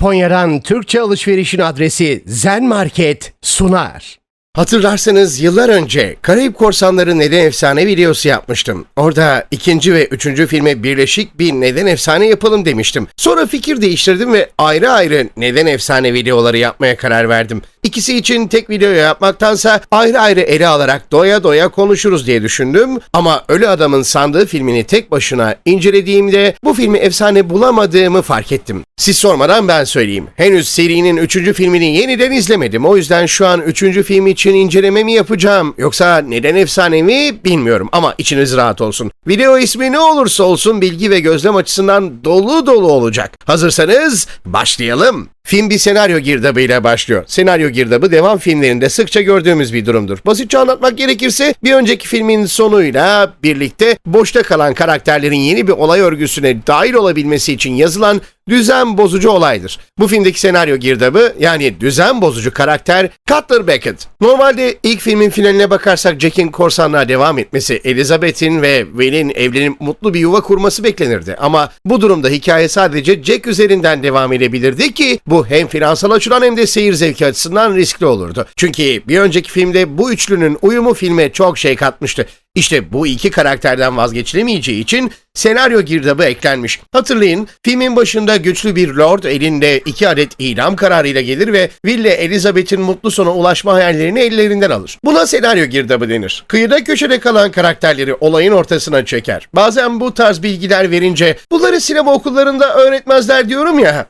Japonya'dan Türkçe alışverişin adresi Zen Market sunar. Hatırlarsanız yıllar önce Karayip Korsanları Neden Efsane videosu yapmıştım. Orada ikinci ve üçüncü filme birleşik bir Neden Efsane yapalım demiştim. Sonra fikir değiştirdim ve ayrı ayrı Neden Efsane videoları yapmaya karar verdim. İkisi için tek video yapmaktansa ayrı ayrı ele alarak doya doya konuşuruz diye düşündüm. Ama Ölü Adam'ın sandığı filmini tek başına incelediğimde bu filmi efsane bulamadığımı fark ettim. Siz sormadan ben söyleyeyim. Henüz serinin 3. filmini yeniden izlemedim. O yüzden şu an 3. film için incelememi yapacağım. Yoksa neden efsane mi bilmiyorum ama içiniz rahat olsun. Video ismi ne olursa olsun bilgi ve gözlem açısından dolu dolu olacak. Hazırsanız başlayalım. Film bir senaryo girdabıyla başlıyor. Senaryo girdabı devam filmlerinde sıkça gördüğümüz bir durumdur. Basitçe anlatmak gerekirse bir önceki filmin sonuyla birlikte boşta kalan karakterlerin yeni bir olay örgüsüne dahil olabilmesi için yazılan düzen bozucu olaydır. Bu filmdeki senaryo girdabı yani düzen bozucu karakter Cutler Beckett. Normalde ilk filmin finaline bakarsak Jack'in korsanlığa devam etmesi, Elizabeth'in ve Will'in evlenip mutlu bir yuva kurması beklenirdi. Ama bu durumda hikaye sadece Jack üzerinden devam edebilirdi ki bu hem finansal açıdan hem de seyir zevki açısından riskli olurdu. Çünkü bir önceki filmde bu üçlünün uyumu filme çok şey katmıştı. İşte bu iki karakterden vazgeçilemeyeceği için senaryo girdabı eklenmiş. Hatırlayın filmin başında güçlü bir lord elinde iki adet idam kararıyla gelir ve Will ile Elizabeth'in mutlu sona ulaşma hayallerini ellerinden alır. Buna senaryo girdabı denir. Kıyıda köşede kalan karakterleri olayın ortasına çeker. Bazen bu tarz bilgiler verince bunları sinema okullarında öğretmezler diyorum ya.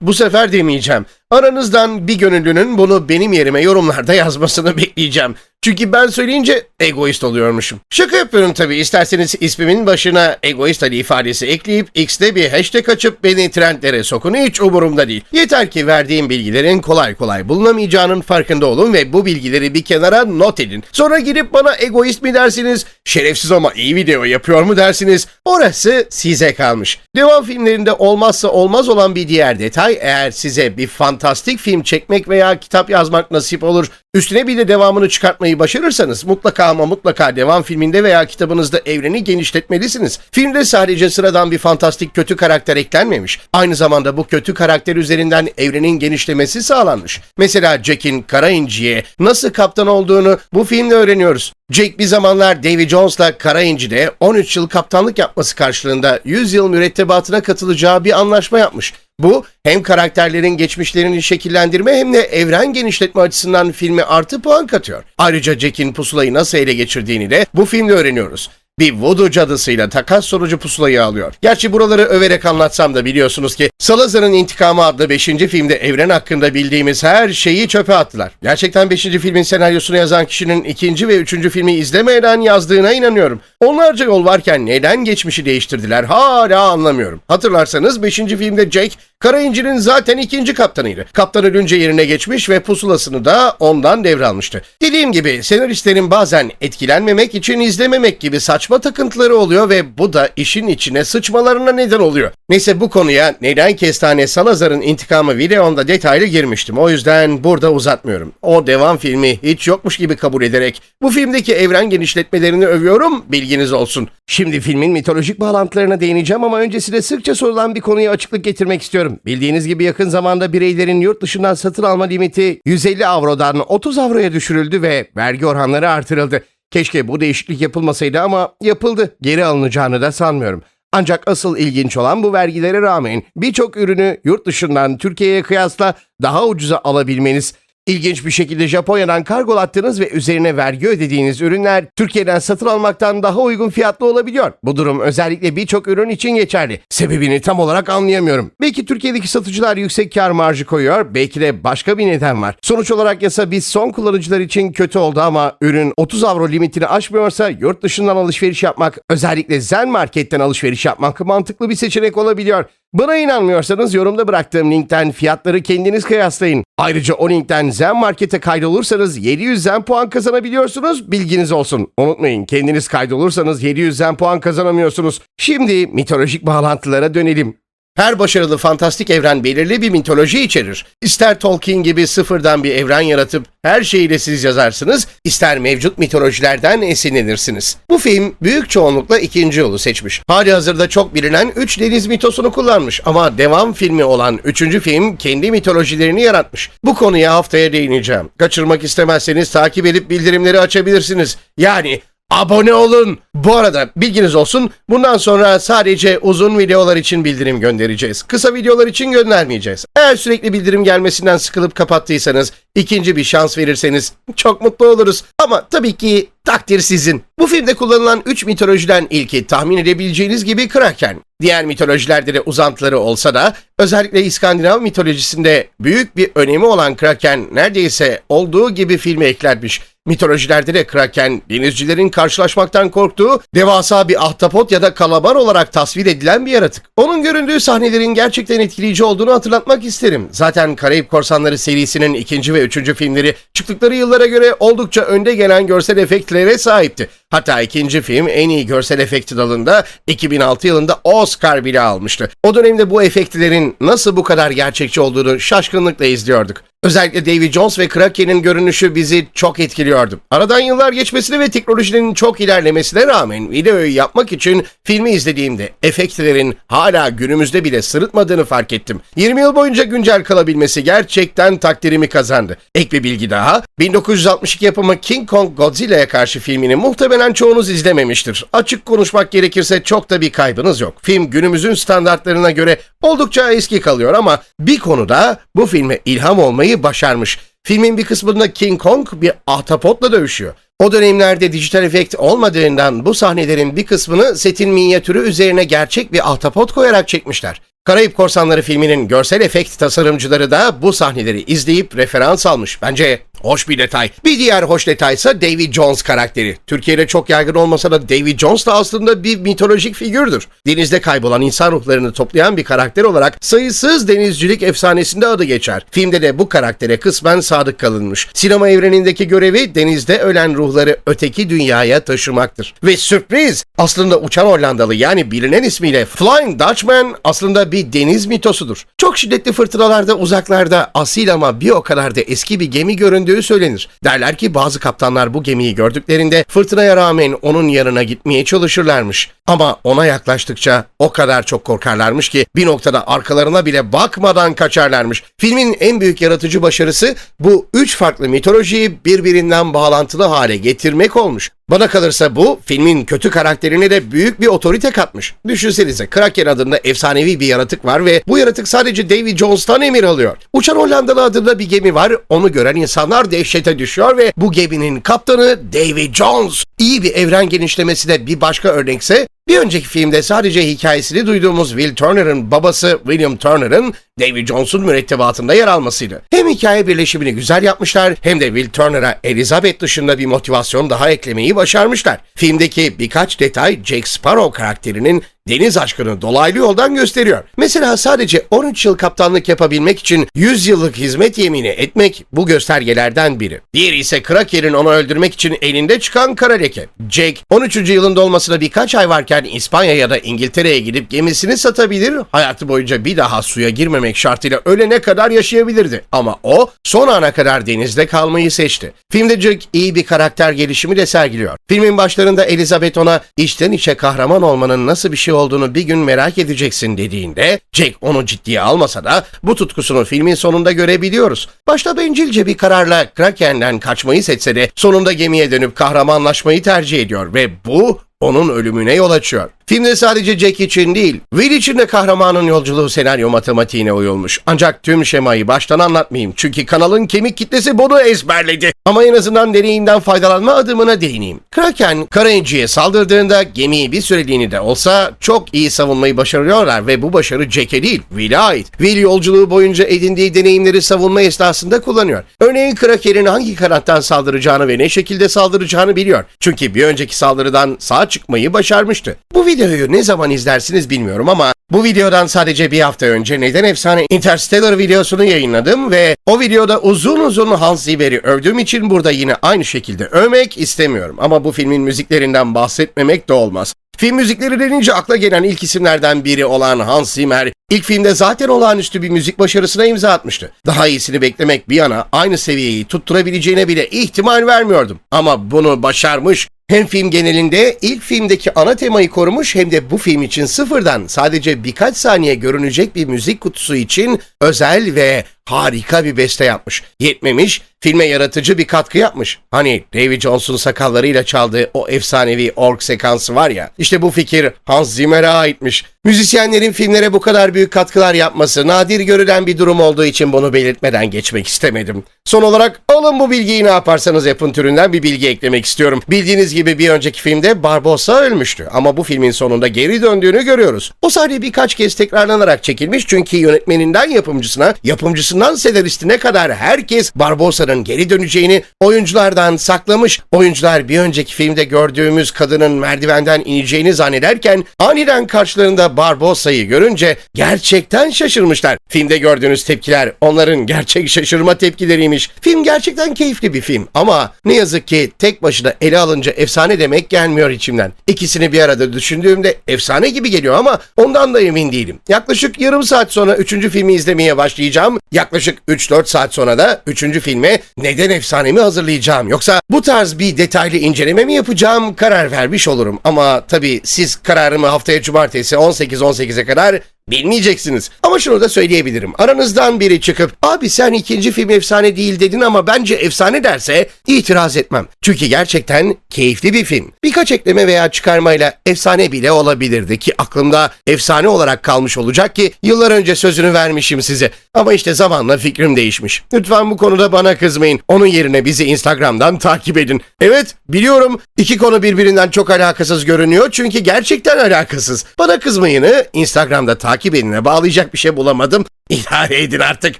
Bu sefer demeyeceğim. Aranızdan bir gönüllünün bunu benim yerime yorumlarda yazmasını bekleyeceğim. Çünkü ben söyleyince egoist oluyormuşum. Şaka yapıyorum tabii. İsterseniz ismimin başına egoist Ali ifadesi ekleyip X'te bir hashtag açıp beni trendlere sokun hiç umurumda değil. Yeter ki verdiğim bilgilerin kolay kolay bulunamayacağının farkında olun ve bu bilgileri bir kenara not edin. Sonra girip bana egoist mi dersiniz, şerefsiz ama iyi video yapıyor mu dersiniz? Orası size kalmış. Devam filmlerinde olmazsa olmaz olan bir diğer detay eğer size bir fantastik film çekmek veya kitap yazmak nasip olur, üstüne bir de devamını çıkartmayı başarırsanız mutlaka ama mutlaka devam filminde veya kitabınızda evreni genişletmelisiniz. Filmde sadece sıradan bir fantastik kötü karakter eklenmemiş. Aynı zamanda bu kötü karakter üzerinden evrenin genişlemesi sağlanmış. Mesela Jack'in Kara İnci'ye nasıl kaptan olduğunu bu filmde öğreniyoruz. Jack bir zamanlar Davy Jones'la Kara İnci'de 13 yıl kaptanlık yapması karşılığında 100 yıl mürettebatına katılacağı bir anlaşma yapmış. Bu hem karakterlerin geçmişlerini şekillendirme hem de evren genişletme açısından filme artı puan katıyor. Ayrıca Jack'in pusulayı nasıl ele geçirdiğini de bu filmde öğreniyoruz bir voodoo cadısıyla takas sonucu pusulayı alıyor. Gerçi buraları överek anlatsam da biliyorsunuz ki Salazar'ın İntikamı adlı 5. filmde evren hakkında bildiğimiz her şeyi çöpe attılar. Gerçekten 5. filmin senaryosunu yazan kişinin 2. ve 3. filmi izlemeden yazdığına inanıyorum. Onlarca yol varken neden geçmişi değiştirdiler hala anlamıyorum. Hatırlarsanız 5. filmde Jake Kara İnci'nin zaten ikinci kaptanıydı. Kaptan ölünce yerine geçmiş ve pusulasını da ondan devralmıştı. Dediğim gibi senaristlerin bazen etkilenmemek için izlememek gibi saçma takıntıları oluyor ve bu da işin içine sıçmalarına neden oluyor. Neyse bu konuya neden Kestane Salazar'ın intikamı videomda detaylı girmiştim. O yüzden burada uzatmıyorum. O devam filmi hiç yokmuş gibi kabul ederek bu filmdeki evren genişletmelerini övüyorum bilginiz olsun. Şimdi filmin mitolojik bağlantılarına değineceğim ama öncesinde sıkça sorulan bir konuya açıklık getirmek istiyorum. Bildiğiniz gibi yakın zamanda bireylerin yurt dışından satın alma limiti 150 avrodan 30 avroya düşürüldü ve vergi oranları artırıldı. Keşke bu değişiklik yapılmasaydı ama yapıldı. Geri alınacağını da sanmıyorum. Ancak asıl ilginç olan bu vergilere rağmen birçok ürünü yurt dışından Türkiye'ye kıyasla daha ucuza alabilmeniz. İlginç bir şekilde Japonya'dan kargolattığınız ve üzerine vergi ödediğiniz ürünler Türkiye'den satın almaktan daha uygun fiyatlı olabiliyor. Bu durum özellikle birçok ürün için geçerli. Sebebini tam olarak anlayamıyorum. Belki Türkiye'deki satıcılar yüksek kar marjı koyuyor, belki de başka bir neden var. Sonuç olarak yasa biz son kullanıcılar için kötü oldu ama ürün 30 avro limitini aşmıyorsa yurt dışından alışveriş yapmak, özellikle Zen Market'ten alışveriş yapmak mantıklı bir seçenek olabiliyor. Bana inanmıyorsanız yorumda bıraktığım linkten fiyatları kendiniz kıyaslayın. Ayrıca o linkten Zen Market'e kaydolursanız 700 Zen puan kazanabiliyorsunuz. Bilginiz olsun. Unutmayın kendiniz kaydolursanız 700 Zen puan kazanamıyorsunuz. Şimdi mitolojik bağlantılara dönelim. Her başarılı fantastik evren belirli bir mitoloji içerir. İster Tolkien gibi sıfırdan bir evren yaratıp her şeyiyle siz yazarsınız, ister mevcut mitolojilerden esinlenirsiniz. Bu film büyük çoğunlukla ikinci yolu seçmiş. Hali hazırda çok bilinen 3 deniz mitosunu kullanmış ama devam filmi olan 3. film kendi mitolojilerini yaratmış. Bu konuya haftaya değineceğim. Kaçırmak istemezseniz takip edip bildirimleri açabilirsiniz. Yani Abone olun. Bu arada bilginiz olsun bundan sonra sadece uzun videolar için bildirim göndereceğiz. Kısa videolar için göndermeyeceğiz. Eğer sürekli bildirim gelmesinden sıkılıp kapattıysanız ikinci bir şans verirseniz çok mutlu oluruz. Ama tabii ki takdir sizin. Bu filmde kullanılan 3 mitolojiden ilki tahmin edebileceğiniz gibi Kraken. Diğer mitolojilerde de uzantıları olsa da özellikle İskandinav mitolojisinde büyük bir önemi olan Kraken neredeyse olduğu gibi filme eklenmiş. Mitolojilerde de Kraken, denizcilerin karşılaşmaktan korktuğu devasa bir ahtapot ya da kalamar olarak tasvir edilen bir yaratık. Onun göründüğü sahnelerin gerçekten etkileyici olduğunu hatırlatmak isterim. Zaten Karayip Korsanları serisinin ikinci ve üçüncü filmleri çıktıkları yıllara göre oldukça önde gelen görsel efektlere sahipti. Hatta ikinci film en iyi görsel efekti dalında 2006 yılında Oscar bile almıştı. O dönemde bu efektlerin nasıl bu kadar gerçekçi olduğunu şaşkınlıkla izliyorduk. Özellikle Davy Jones ve Kraken'in görünüşü bizi çok etkiliyordu. Aradan yıllar geçmesine ve teknolojinin çok ilerlemesine rağmen videoyu yapmak için filmi izlediğimde efektlerin hala günümüzde bile sırıtmadığını fark ettim. 20 yıl boyunca güncel kalabilmesi gerçekten takdirimi kazandı. Ek bir bilgi daha, 1962 yapımı King Kong Godzilla'ya karşı filmini muhtemelen çoğunuz izlememiştir. Açık konuşmak gerekirse çok da bir kaybınız yok. Film günümüzün standartlarına göre oldukça eski kalıyor ama bir konuda bu filme ilham olmayı başarmış. Filmin bir kısmında King Kong bir ahtapotla dövüşüyor. O dönemlerde dijital efekt olmadığından bu sahnelerin bir kısmını setin minyatürü üzerine gerçek bir ahtapot koyarak çekmişler. Karayip Korsanları filminin görsel efekt tasarımcıları da bu sahneleri izleyip referans almış. Bence hoş bir detay. Bir diğer hoş detaysa Davy Jones karakteri. Türkiye'de çok yaygın olmasa da Davy Jones da aslında bir mitolojik figürdür. Denizde kaybolan insan ruhlarını toplayan bir karakter olarak sayısız denizcilik efsanesinde adı geçer. Filmde de bu karaktere kısmen sadık kalınmış. Sinema evrenindeki görevi denizde ölen ruhları öteki dünyaya taşımaktır. Ve sürpriz! Aslında uçan Hollandalı yani bilinen ismiyle Flying Dutchman aslında bir deniz mitosudur. Çok şiddetli fırtınalarda uzaklarda asil ama bir o kadar da eski bir gemi göründüğü söylenir. Derler ki bazı kaptanlar bu gemiyi gördüklerinde fırtınaya rağmen onun yanına gitmeye çalışırlarmış. Ama ona yaklaştıkça o kadar çok korkarlarmış ki bir noktada arkalarına bile bakmadan kaçarlarmış. Filmin en büyük yaratıcı başarısı bu üç farklı mitolojiyi birbirinden bağlantılı hale getirmek olmuş. Bana kalırsa bu filmin kötü karakterine de büyük bir otorite katmış. Düşünsenize Kraken adında efsanevi bir yaratık var ve bu yaratık sadece Davy Jones'tan emir alıyor. Uçan Hollandalı adında bir gemi var. Onu gören insanlar dehşete düşüyor ve bu geminin kaptanı Davy Jones. İyi bir evren genişlemesi de bir başka örnekse bir önceki filmde sadece hikayesini duyduğumuz Will Turner'ın babası William Turner'ın Davy Jones'un mürettebatında yer almasıydı. Hem hikaye birleşimini güzel yapmışlar hem de Will Turner'a Elizabeth dışında bir motivasyon daha eklemeyi başarmışlar. Filmdeki birkaç detay Jack Sparrow karakterinin deniz aşkını dolaylı yoldan gösteriyor. Mesela sadece 13 yıl kaptanlık yapabilmek için 100 yıllık hizmet yemini etmek bu göstergelerden biri. Diğeri ise Kraken'in onu öldürmek için elinde çıkan kara leke. Jack 13. yılında olmasına birkaç ay varken İspanya ya da İngiltere'ye gidip gemisini satabilir, hayatı boyunca bir daha suya girmemek şartıyla ölene kadar yaşayabilirdi. Ama o son ana kadar denizde kalmayı seçti. Filmde Jack iyi bir karakter gelişimi de sergiliyor. Filmin başlarında Elizabeth ona içten içe kahraman olmanın nasıl bir şey olduğunu bir gün merak edeceksin dediğinde Jack onu ciddiye almasa da bu tutkusunu filmin sonunda görebiliyoruz. Başta bencilce bir kararla Kraken'den kaçmayı seçse de sonunda gemiye dönüp kahramanlaşmayı tercih ediyor ve bu onun ölümüne yol açıyor. Filmde sadece Jack için değil, Will için de kahramanın yolculuğu senaryo matematiğine uyulmuş. Ancak tüm şemayı baştan anlatmayayım çünkü kanalın kemik kitlesi bunu ezberledi. Ama en azından deneyimden faydalanma adımına değineyim. Kraken, Karayinci'ye saldırdığında gemiyi bir süreliğine de olsa çok iyi savunmayı başarıyorlar ve bu başarı Jack'e değil, Will'e ait. Will yolculuğu boyunca edindiği deneyimleri savunma esnasında kullanıyor. Örneğin Kraken'in hangi kanattan saldıracağını ve ne şekilde saldıracağını biliyor. Çünkü bir önceki saldırıdan sağ çıkmayı başarmıştı. Bu videoyu ne zaman izlersiniz bilmiyorum ama bu videodan sadece bir hafta önce Neden Efsane Interstellar videosunu yayınladım ve o videoda uzun uzun Hans Zimmer'i övdüğüm için burada yine aynı şekilde övmek istemiyorum. Ama bu filmin müziklerinden bahsetmemek de olmaz. Film müzikleri denince akla gelen ilk isimlerden biri olan Hans Zimmer, İlk filmde zaten olağanüstü bir müzik başarısına imza atmıştı. Daha iyisini beklemek bir yana aynı seviyeyi tutturabileceğine bile ihtimal vermiyordum. Ama bunu başarmış. Hem film genelinde ilk filmdeki ana temayı korumuş hem de bu film için sıfırdan sadece birkaç saniye görünecek bir müzik kutusu için özel ve harika bir beste yapmış. Yetmemiş, filme yaratıcı bir katkı yapmış. Hani Davy Jones'un sakallarıyla çaldığı o efsanevi org sekansı var ya. İşte bu fikir Hans Zimmer'e aitmiş. Müzisyenlerin filmlere bu kadar büyük katkılar yapması nadir görülen bir durum olduğu için bunu belirtmeden geçmek istemedim. Son olarak alın bu bilgiyi ne yaparsanız yapın türünden bir bilgi eklemek istiyorum. Bildiğiniz gibi bir önceki filmde Barbossa ölmüştü ama bu filmin sonunda geri döndüğünü görüyoruz. O sahne birkaç kez tekrarlanarak çekilmiş çünkü yönetmeninden yapımcısına, yapımcısından senaristine kadar herkes Barbossa'nın geri döneceğini oyunculardan saklamış. Oyuncular bir önceki filmde gördüğümüz kadının merdivenden ineceğini zannederken aniden karşılarında Barbossa'yı görünce gerçekten şaşırmışlar. Filmde gördüğünüz tepkiler onların gerçek şaşırma tepkileriymiş. Film gerçekten keyifli bir film ama ne yazık ki tek başına ele alınca efsane demek gelmiyor içimden. İkisini bir arada düşündüğümde efsane gibi geliyor ama ondan da emin değilim. Yaklaşık yarım saat sonra 3. filmi izlemeye başlayacağım. Yaklaşık 3-4 saat sonra da 3. filme neden efsanemi hazırlayacağım. Yoksa bu tarz bir detaylı inceleme mi yapacağım karar vermiş olurum. Ama tabii siz kararımı haftaya cumartesi 18-18'e kadar Bilmeyeceksiniz. Ama şunu da söyleyebilirim. Aranızdan biri çıkıp abi sen ikinci film efsane değil dedin ama bence efsane derse itiraz etmem. Çünkü gerçekten keyifli bir film. Birkaç ekleme veya çıkarmayla efsane bile olabilirdi ki aklımda efsane olarak kalmış olacak ki yıllar önce sözünü vermişim size. Ama işte zamanla fikrim değişmiş. Lütfen bu konuda bana kızmayın. Onun yerine bizi Instagram'dan takip edin. Evet biliyorum iki konu birbirinden çok alakasız görünüyor çünkü gerçekten alakasız. Bana kızmayını Instagram'da takip edine bağlayacak bir şey bulamadım. İdare edin artık.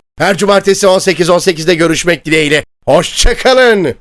Her cumartesi 18.18'de görüşmek dileğiyle. Hoşçakalın.